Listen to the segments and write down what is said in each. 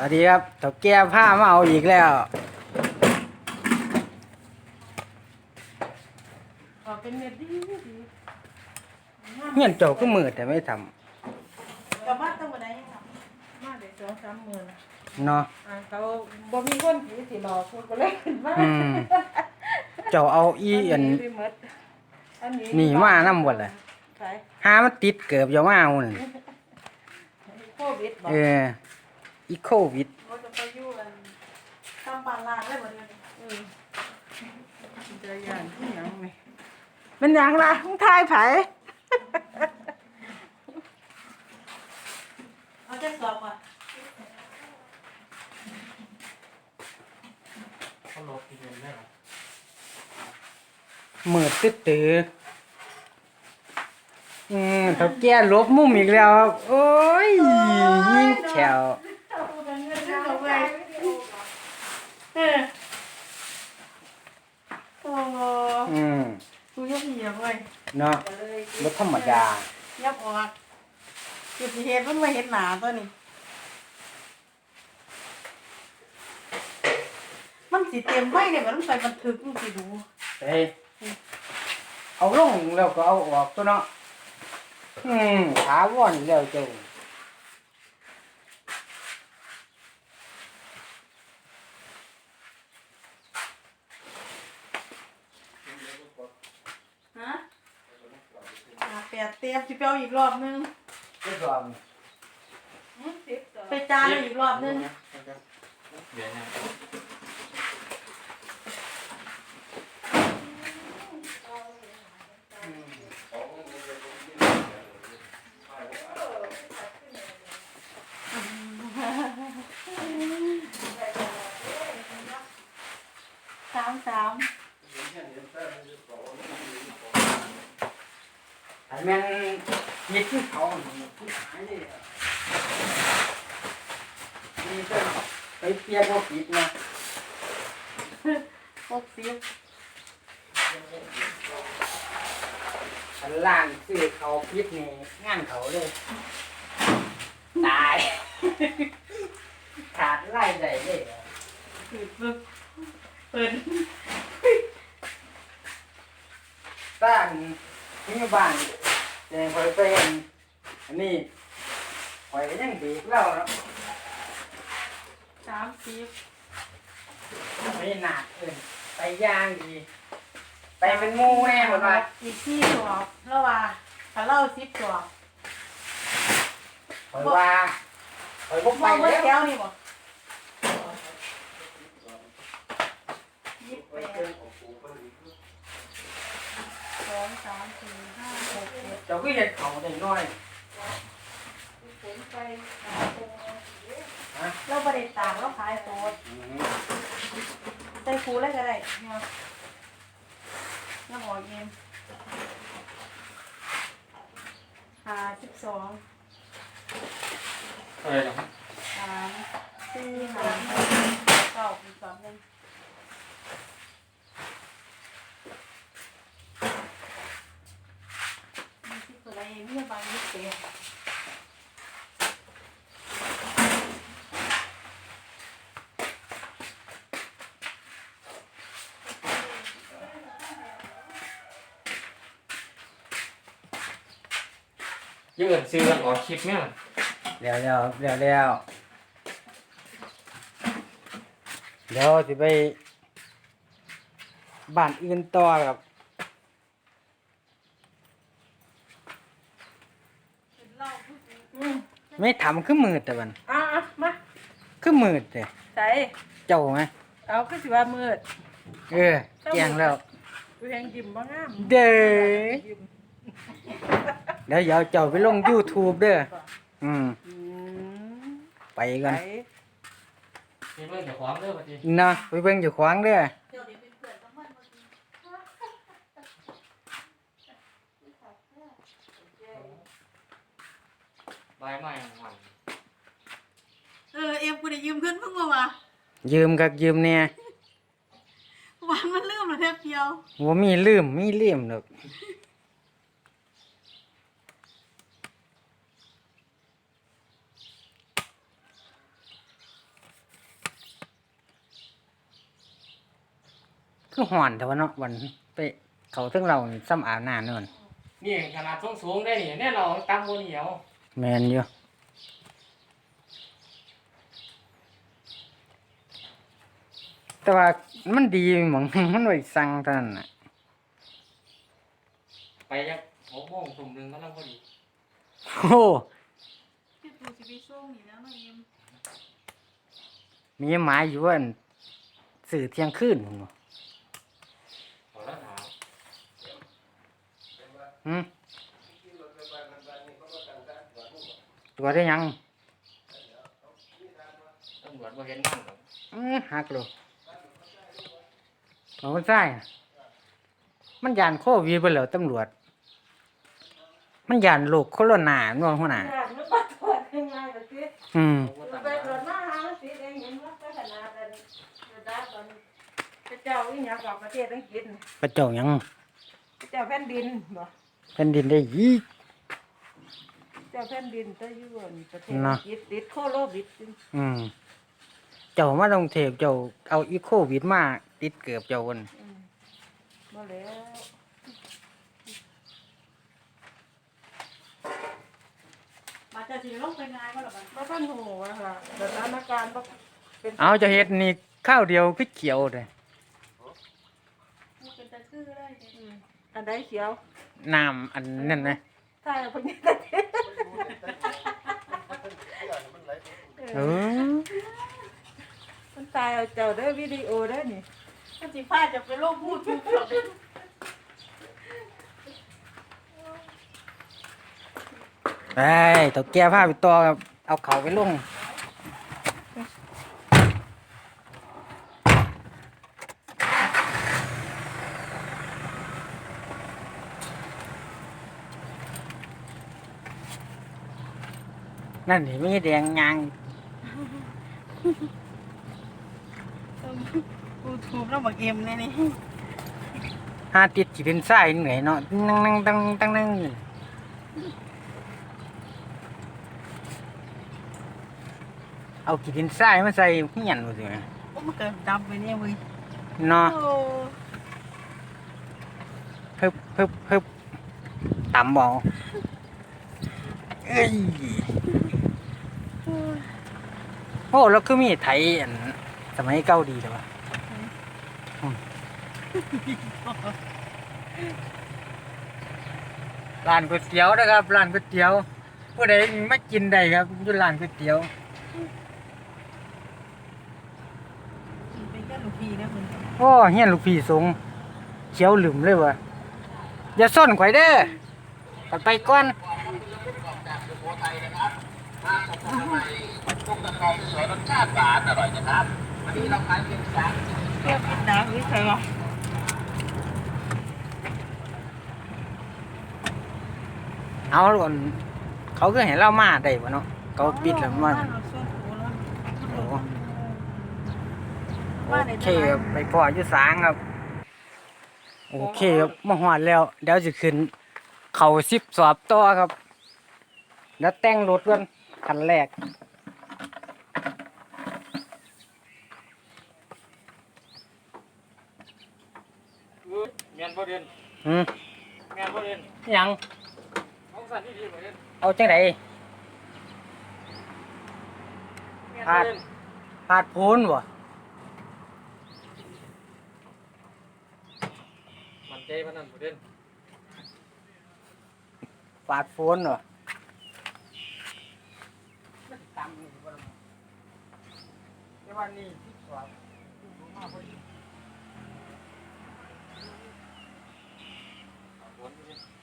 สวัสดีครับเถ่าแก่ผ้ามาเอาอีกแล้วออกเป็นเม็ดดีดีเฮียนเจ้าก็มืดแต่ไม่ทกลับบ้านตั้งวันไหนครับมาเดี๋ยวสองสามหมื่นำเนาะ อ่าเขาบ่มีคนผีสิบอกพูดก็เลยขึ้นมาอืม เจ้าเอาอีอัน ไปหมดอันนี้นี่มานำบ่ล่ะใช่หามันติดเกือบจะมาเอานั่นโควิดบอกเออ อีโควิดว่าจะไปอยู่กันตามบ้านลางเลยบ่เดี๋ยวนี้เออจะย่านที่หยังนี่มันหยังล่ะมึงทายไผเอาจะสอบก่อนเขาลบอีเมลได้หรอมืดตึ๊ดตื้ออืมเถ่าแก่ลบมุมอีกแล้วครับโอ้ยยิ่งแฉว เออโอ้ อืมกูยกเหยียบเลยเนาะบ่ธรรมดา ยับออกจุดที่เห็นมันไม่เห็นหนาตัวนี้ มันสีเต็มไว้เนี่ยมันต้องใส่บันทึกมันสิดูเฮ้ยเอาลงแล้วก็เอาออกตัวเนาะ อืมถาวรอีกแล้วเจ้า ฮะอ่าแปดเตรียมสิไปเอาอี กรอบนึงเจ้าก่อนไปจานเอาอีกรอบนึงเดี๋ยวนะสามสามอันแม่น เฮ็ดที่เขานี่ผู้หายเลยอะนี่ก็ไปเปลี่ยนบ่ผิดนะหกสิบอันล่างซื้อเขาผิดนี่งานเขาเลย ตาย ขาดไล่ได้เลยอะปิดปึ๊บเปิดบ้านมีบ้าน แต่คอยเป็นอันนี้คอยก็ยังดีกแล้วเนาะสามสิบไม่หนักเกินไปย่างดี ไปเป็นหมูแน่หมดว่าอีกที่สอบแล้วว่าถ้าเล่าสิบสอบคอยว่าคอยบ่มไปองเมื่อแล้วแก้วนี่บ่ยี่สิบแปด สองสามสี่ห้าหกเจ็ดเจ้าก็เห็นเขาได้น้อยผลไปตากโตเราบริตากเราขายโตดอืมใส่คูเลยก็ได้เนี่ยน้ำหอมเย็นห้าสิบสองอะไรหรอสามสี่ห้าหกเก้าสิบสองหนึ่งมีสิบตัวอะไรมีบางยี่สิบเอ็ด ยืนซื้อกันออกคลิปเนี่ยแล้วแล้วแล้วแล้วเดี๋ยวสิไปบ้านอื่นต่อครับอืมไม่ทำคือมืดแต่บันอะอะมาคือมืดแต่ใส่เจ้าไหมเอาก็สิว่ามืดเออแจ้งแล้ว กูแหงยิ้มบ่งามเด้อ ยิ้ม เดี๋ยวเดี๋ยวเจ้าไปลง YouTube เด้ออืมอืมไปกันไปมีเพื่อนจะคว้างเด้อปะทีนะไปเบิ่งอยู่ขวางเด้อใบใหม่หวันเออเอ็มกูได้ยืมเพื่อนเพิ่งมาว่ะยืมกับยืมเนี่ยวันมันลืมแล้วแทบเดียว ว่ามีลืมมีลืมดอก คือห่อนแต่ว่าเนาะวันไปเขาถึงเรานี่ซ้ำอาบน้ำนั่นนี่ขนาดสูงสูงๆได้นี่แน่นอนตามบนเหนียวแมนอยู่แต่ว่ามันดีหมอง มันไว้สั่งเท่านั้นน่ะไปยักหกโมงทุ่มหนึ่งก็ต้องพอดีโอ้พี่ปูสิไปส่งนี่แล้วน้องเอ็มมีหมายอยู่ว่าสื่อเที่ยงคืนพุ่นบ่ ขอแล้วถาม หืม ตัวได้ยังตำรวจมาเห็นนั่งกับอื้อหักเลยเอาคนใต้อะมันยานโควิดไปแล้วตำรวจ มันยานโรคโคโรนาเนาะหัวหน้าอยากมันมาตรวจยังไงล่ะสิอืมเขาก็ไปตั้งตรวจมาหามันสิเองเห็นว่าขนาดนั้นระดับตอนพระเจ้าอีหยังกับประเทศอังกฤษนี่ประเจ้าหยัง พระเจ้าแผ่นดินบ่ แผ่นดินได้ยีกเจ้าแผ่นดินตะยวนประเทศนะอังกฤษติดโควิดอืม เจ้ามาต้องเทพเจ้าเอาอีโควิดมาติดเกือบเจ้าคนอืมบ่แล้วมาจะสิลงไปงานก็หรอบ่ท่านหูว่าล่ะสถานการณ์บ่เป็นเอาเจะเฮ็ดนี่ข้าวเดียวคือเขียวเลยเป็นตะคือได้อืมอันใดเขียว น้ำอันนั่นนะถ่ายเอาเพิ่นตะเทเออมันตายเอาเจ้าเด้อวิดีโอเด้อนี่มันสิพาจะไปลงพูดทุกข์ไปตัวแก้ผ้าไปต่อครับเอาเขาไปลง นั่นนี่ไม่แดงยางกูทูบแล้วบักเอ็มเลยนี่ห้าติดจีเป็นไส้เหนื่อยเนาะนั่งนั่งตั้งตั้งนั่งอยู่เอากีดินทรายมาใส่เหียนมาสิแม่โอ้มันก็ดำไปเนี่ยเว้ยเนาะโอ้ฮึบฮึบฮึบต่ำบอเอ้ย โอ้แล้วคือมีไทยอันสมัยเก่าดีแต่ว่าร้านก๋วยเตี๋ยวนะครับร้านก๋วยเตี๋ยวผู้ใดไม่กินได้ครับอยู่ร้านก๋วยเตี๋ยวเป็นแค่ลูกพี่นะคุณโอ้เฮียนลูกพี่สงเขียวหลืมเลยวะอย่าซ่อนข่อยเด้อ กัดไปก่อนเพื่อพิดน้ำหรือใครวะเอาล่นเขาก็เห็นเรามาได้ปะเนาะเขาปิดแล้วมันโอ้โอเคครับไปพออยู่สางครับ โอเคครับมาหอดแล้ว เดี๋ยวจะขึ้น เขาสิบสอบต่อครับ แล้วแต่งรถกัน คันแรก เมียนบ่เรียนอืมเมียนบ่เรียนยัง ของสันที่ดีบ่เรียนเอาจังไดเมียนพลาบ่ดเรียนพาดพูนวะมันใจมันนั่นบ่เรียนพาดพูน วะแต่ว่านี่สิบสอบมาพอดีเอาผลบ่เรียน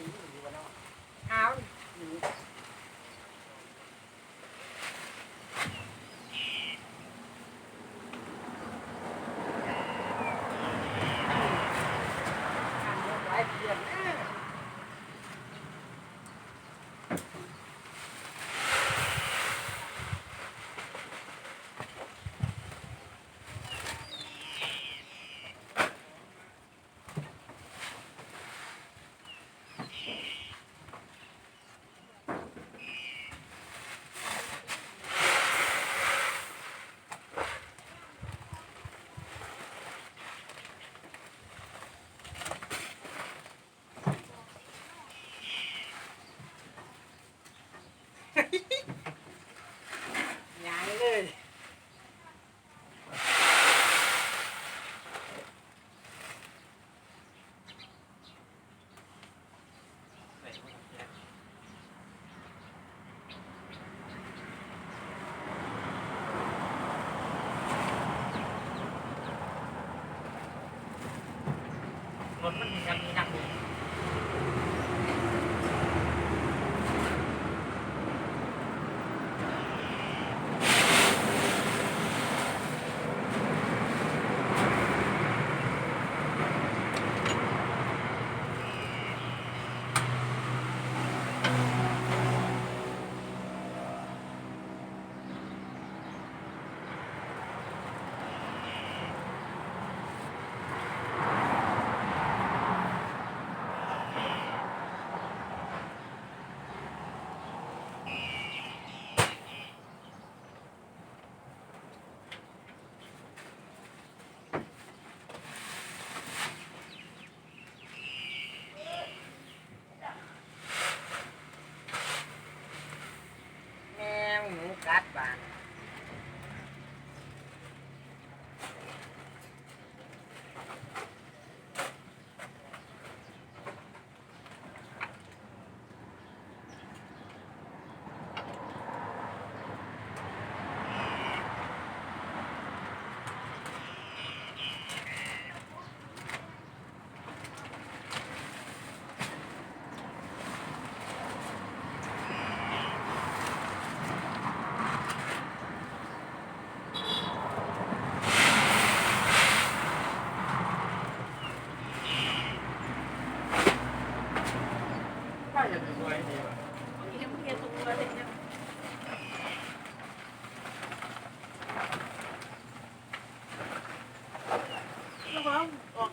อยู่บ่เนาะอ้าวอยู่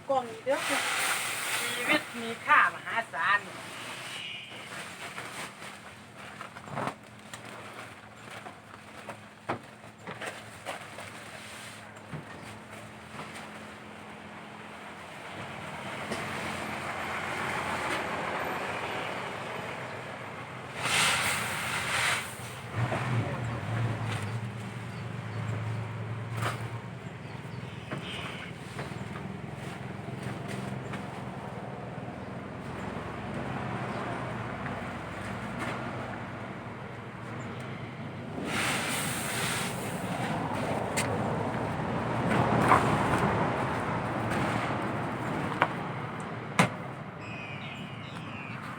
ออกกล่องเดี๋ยว ชีวิตมีค่ามหาศาล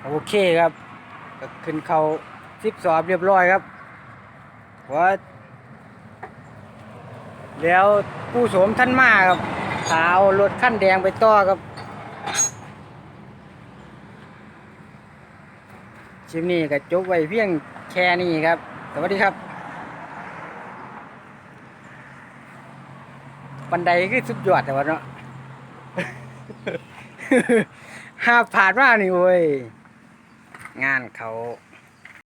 โอ เคครับขึ้นเขาสิบสอบเรียบร้อยครับว่าแล้วผู้สมท่านมาครับขาวรถขั้นแดงไปต่อครับชิมนี้ก็จบไว้เพียงแค่นี้ครับ สวัสดีครับ บันไดคือสุดยอดแต่ว่าเนาะห้าผ่านมานี่เว้ย งานเขา